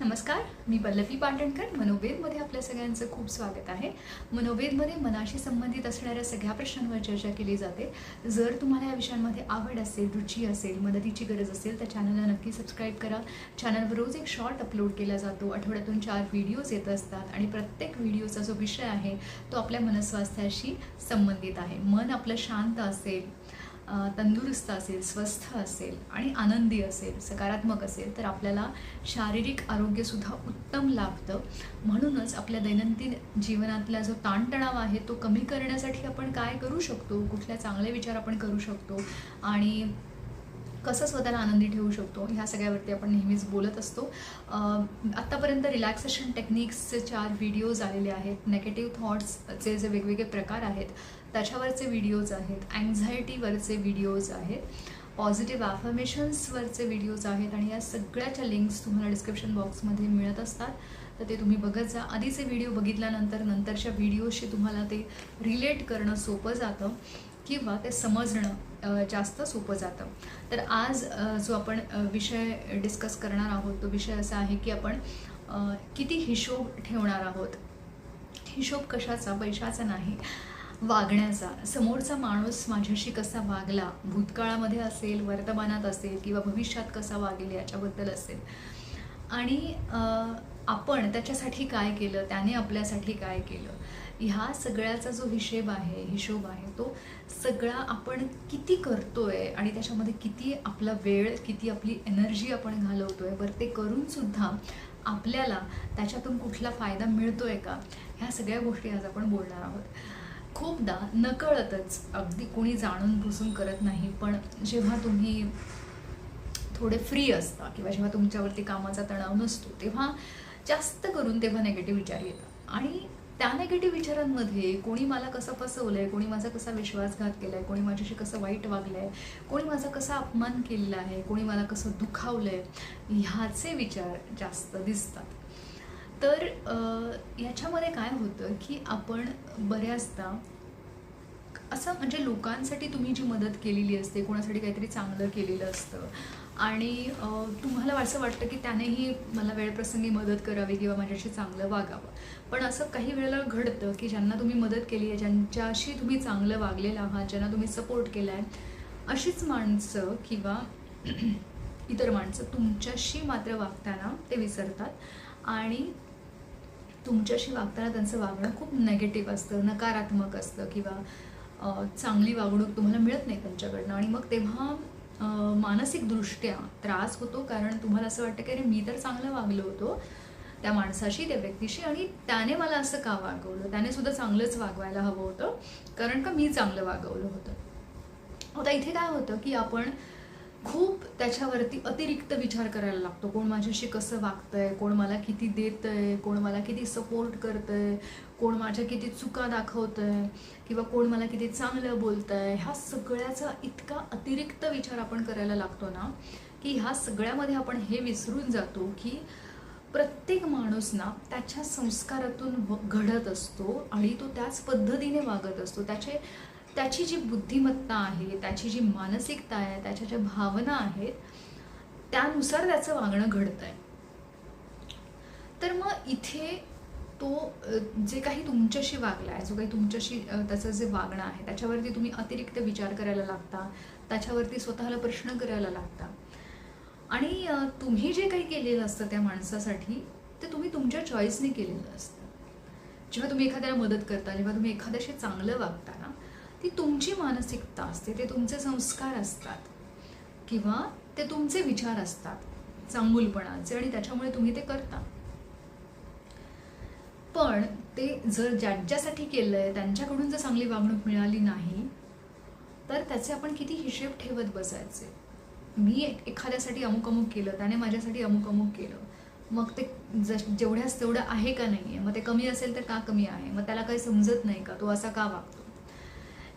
नमस्कार मी पल्लवी पाटणकर मनोवेदमध्ये आपल्या सगळ्यांचं खूप स्वागत आहे. मनोवेदमध्ये मनाशी संबंधित असणाऱ्या सगळ्या प्रश्नांवर चर्चा केली जाते. जर तुम्हाला या विषयांमध्ये आवड असेल रुची असेल मदतीची गरज असेल तर चॅनलला नक्की सबस्क्राईब करा. चॅनलवर रोज एक शॉर्ट अपलोड केला जातो. आठवड्यातून चार व्हिडिओज येत असतात आणि प्रत्येक व्हिडिओचा जो विषय आहे तो आपल्या मनस्वास्थ्याशी संबंधित आहे. मन आपलं शांत असेल तंदुरुस्त असेल स्वस्थ असेल आणि आनंदी असेल सकारात्मक असेल तर आपल्याला शारीरिक आरोग्यसुद्धा उत्तम लाभतं. म्हणूनच आपल्या दैनंदिन जीवनातला जो ताणतणाव आहे तो कमी करण्यासाठी आपण काय करू शकतो? कुठल्या चांगले विचार आपण करू शकतो? आणि कसं स्वतःला आनंदी ठेवू शकतो ह्या सगळ्यावरती आपण नेहमीच बोलत असतो. आत्तापर्यंत रिलॅक्सेशन टेक्निक्सचे चार व्हिडिओज आलेले आहेत. नेगेटिव्ह थॉट्सचे जे वेगवेगळे प्रकार आहेत त्याच्यावरचे व्हिडिओज आहेत. अँझायटीवरचे व्हिडिओज आहेत. पॉझिटिव्ह ॲफर्मेशन्सवरचे व्हिडिओज आहेत. आणि या सगळ्याच्या लिंक्स तुम्हाला डिस्क्रिप्शन बॉक्समध्ये मिळत असतात. तर ते तुम्ही बघत जा. आधीचे व्हिडिओ बघितल्यानंतर नंतरच्या व्हिडिओशी तुम्हाला ते रिलेट करणं सोपं जातं किंवा ते समजणं जास्त सोपं जातं. तर आज जो आपण विषय डिस्कस करणार आहोत तो विषय असा आहे की आपण किती हिशोब ठेवणार आहोत. हिशोब कशाचा? पैशाचा नाही. वागण्याचा. समोरचा माणूस माझ्याशी कसा वागला? भूतकाळामध्ये असेल वर्तमानात असेल किंवा भविष्यात कसा वागेल याच्याबद्दल असेल. आणि आपण त्याच्यासाठी काय केलं त्याने आपल्यासाठी काय केलं ह्या सगळ्याचा जो हिशेब आहे हिशोब आहे तो सगळा आपण किती करतोय आणि त्याच्यामध्ये किती आपला वेळ किती आपली एनर्जी आपण घालवतोय बरं ते करूनसुद्धा आपल्याला त्याच्यातून कुठला फायदा मिळतो आहे का ह्या सगळ्या गोष्टी आज आपण बोलणार आहोत. खूपदा नकळतच अगदी कोणी जाणून बुजून करत नाही पण जेव्हा तुम्ही थोडे फ्री असता किंवा जेव्हा तुमच्यावरती कामाचा तणाव नसतो तेव्हा जास्त करून तेव्हा नेगेटिव्ह विचार येतात. आणि त्या नेगेटिव्ह विचारांमध्ये कोणी मला कसं फसवलं आहे कोणी माझा कसा विश्वासघात केला आहे कोणी माझ्याशी कसं वाईट वागलं आहे कोणी माझा कसा अपमान केलेला आहे कोणी मला कसं दुखावलं आहे ह्याचे विचार जास्त दिसतात. तर याच्यामध्ये काय होतं की आपण बऱ्याचदा असं म्हणजे लोकांसाठी तुम्ही जी मदत केलेली असते कोणासाठी काहीतरी चांगलं केलेलं असतं आणि तुम्हाला असं वाटतं की त्यानेही मला वेळप्रसंगी मदत करावी किंवा माझ्याशी चांगलं वागावं? पण असं काही वेळेला घडतं की ज्यांना तुम्ही मदत केली आहे ज्यांच्याशी तुम्ही चांगलं वागलेलं आहात ज्यांना तुम्ही सपोर्ट केला आहे अशीच माणसं किंवा इतर माणसं तुमच्याशी मात्र वागताना ते विसरतात. आणि तुमच्याशी वागताना त्यांचं वागणं खूप नेगेटिव्ह असतं नकारात्मक असतं किंवा चांगली वागणूक तुम्हाला मिळत नाही त्यांच्याकडनं. आणि मग तेव्हा मानसिकदृष्ट्या त्रास होतो. कारण तुम्हाला असं वाटतं की अरे मी तर चांगलं वागलो होतो त्या माणसाशी त्या व्यक्तीशी आणि त्याने मला असं का वागवलं? त्याने सुद्धा चांगलंच वागवायला हवं होतं. कारण का मी चांगलं वागवलं होतं. आता इथे काय होतं की आपण खूप त्याच्यावरती अतिरिक्त विचार करायला लागतो. कोण माझ्याशी कसं वागतंय कोण मला किती देतंय कोण मला किती सपोर्ट करतंय कोण माझ्या किती चुका दाखवतंय किंवा कोण मला किती चांगलं बोलतंय. ह्या सगळ्याचा इतका अतिरिक्त विचार आपण करायला लागतो ना की ह्या सगळ्यामध्ये आपण हे विसरून जातो की प्रत्येक माणूस ना त्याच्या संस्कारातून घडत असतो आणि तो त्याच पद्धतीने वागत असतो. त्याचे त्याची जी बुद्धिमत्ता आहे त्याची जी मानसिकता आहे त्याच्या ज्या भावना आहेत त्यानुसार त्याचं वागणं घडत आहे तर मग इथे तो जे काही तुमच्याशी वागला आहे जो काही तुमच्याशी त्याचं जे वागणं आहे त्याच्यावरती तुम्ही अतिरिक्त विचार करायला लागता त्याच्यावरती स्वतःला प्रश्न करायला लागता. आणि तुम्ही जे काही केलेलं असतं त्या माणसासाठी ते तुम्ही तुमच्या चॉईसने केलेलं असतं. जेव्हा तुम्ही एखाद्याला मदत करता जेव्हा तुम्ही एखाद्याशी चांगलं वागता ना ती तुमची मानसिकता असते ते तुमचे संस्कार असतात. किंवा ते तुमचे विचार असतात चांगुलपणाचे आणि त्याच्यामुळे तुम्ही ते करता. पण ते जर ज्यांच्यासाठी केलंय त्यांच्याकडून जर चांगली वागणूक मिळाली नाही तर त्याचे आपण किती हिशेब ठेवत बसायचे? मी एखाद्यासाठी अमुक अमुक केलं त्याने माझ्यासाठी अमुक अमुक केलं. मग ते ज जेवढ्याच तेवढं आहे का नाही आहे मग ते कमी असेल तर का कमी आहे? मग त्याला काही समजत नाही का? तो असा का वागतो?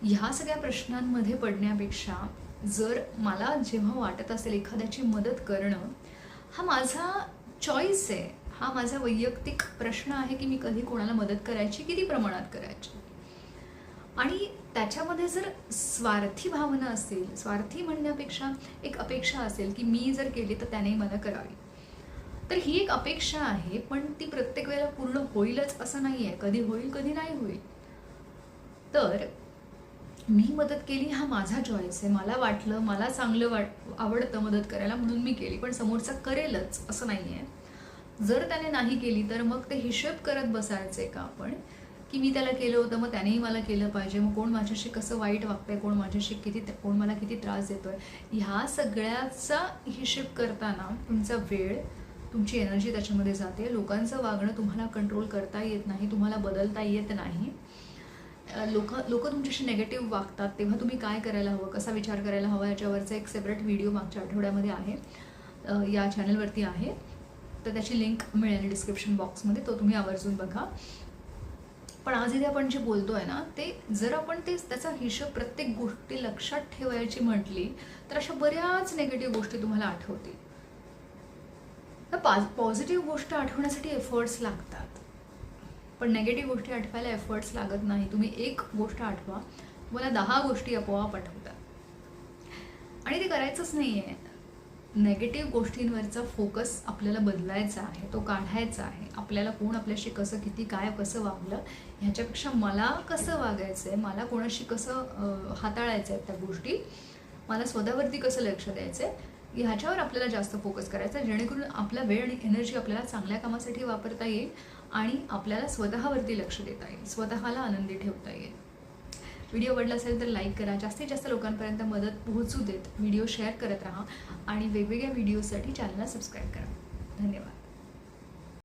ह्या सगळ्या प्रश्नांमध्ये पडण्यापेक्षा जर मला जेव्हा वाटत असेल एखाद्याची मदत करणं हा माझा चॉईस आहे. हा माझा वैयक्तिक प्रश्न आहे की मी कधी कोणाला मदत करायची किती प्रमाणात करायची. आणि त्याच्यामध्ये जर स्वार्थी भावना असेल स्वार्थी म्हणण्यापेक्षा एक अपेक्षा असेल की मी जर केली तर त्याने मला करावी. तर ही एक अपेक्षा आहे पण ती प्रत्येक वेळेला पूर्ण होईलच असं नाही आहे कधी होईल कधी नाही होईल. तर मी मदत केली हा माझा चॉईस आहे. मला वाटलं मला चांगलं वाट आवडतं मदत करायला म्हणून मी केली पण समोरचा करेलच असं नाही आहे जर त्याने नाही केली तर मग ते हिशेब करत बसायचे का आपण? की मी त्याला केलं होतं मग त्यानेही मला केलं पाहिजे. मग कोण माझ्याशी कसं वाईट वागतंय? कोण माझ्याशी किती कोण मला किती त्रास देतोय? ह्या सगळ्याचा हिशेब करताना तुमचा वेळ तुमची एनर्जी त्याच्यामध्ये जाते. लोकांचं वागणं तुम्हाला कंट्रोल करता येत नाही तुम्हाला बदलता येत नाही. लोक लोक तुमच्याशी नेगेटिव्ह वागतात तेव्हा तुम्ही काय करायला हवं? कसा विचार करायला हवा? याच्यावरचा एक सेपरेट व्हिडिओ मागच्या आठवड्यामध्ये आहे. या चॅनलवरती आहे. तर त्याची लिंक मिळेल डिस्क्रिप्शन बॉक्समध्ये तो तुम्ही आवर्जून बघा. पण आज इथे आपण जे बोलतो आहे ना ते जर आपण ते त्याचा हिशोब प्रत्येक गोष्टी लक्षात ठेवायची म्हटली तर अशा बऱ्याच निगेटिव्ह गोष्टी तुम्हाला आठवतील. तर पॉझिटिव्ह गोष्ट आठवण्यासाठी एफर्ट्स लागतात. पण नेगेटिव्ह गोष्टी आठवायला एफर्ट्स लागत नाही. तुम्ही एक गोष्ट आठवा तुम्हाला दहा गोष्टी आपोआप आठवतात. आणि ते करायचंच नाही आहे नेगेटिव्ह गोष्टींवरचा फोकस आपल्याला बदलायचा आहे तो काढायचा आहे. आपल्याला कोण आपल्याशी कसं किती काय कसं वागलं ह्याच्यापेक्षा मला कसं वागायचं आहे मला कोणाशी कसं हाताळायचं आहे त्या गोष्टी मला स्वतःवरती कसं लक्ष द्यायचं आहे ह्याच्यावर आपल्याला जास्त फोकस करायचा आहे. जेणेकरून आपला वेळ आणि एनर्जी आपल्याला चांगल्या कामासाठी वापरता येईल. आणि आपल्याला स्वतःवरती लक्ष देता येईल. स्वतःला आनंदी ठेवता येईल. व्हिडिओ आवडला असेल तर लाईक करा. जास्तीत जास्त लोकांपर्यंत मदत पोहोचू देत. व्हिडिओ शेअर करत राहा आणि वेगवेगळ्या व्हिडिओसाठी चॅनलला सबस्क्राईब करा. धन्यवाद.